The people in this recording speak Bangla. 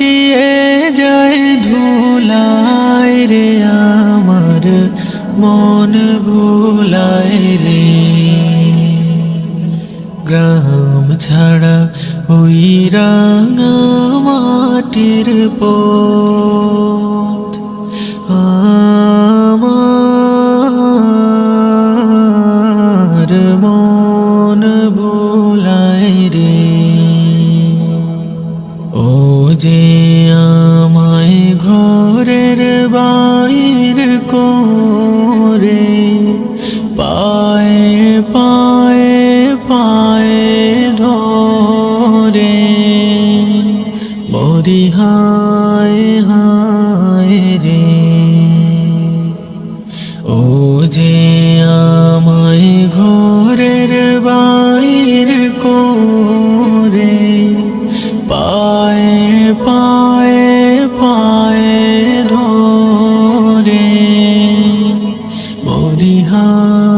লুটিয়ে যায় ধুলায় রে আমার, মন ভুলায় রে। গ্রাম ছাড়া ওই রাঙা মাটির পথ আমার, মন ভুলায় রে। ও যে পায়ে পায়ে ধরে। মরি হায় হায় রে। ও যে আমায় ঘরের বাইর করে, পায়ে পায়ে পায়ে ধরে। মরি হায়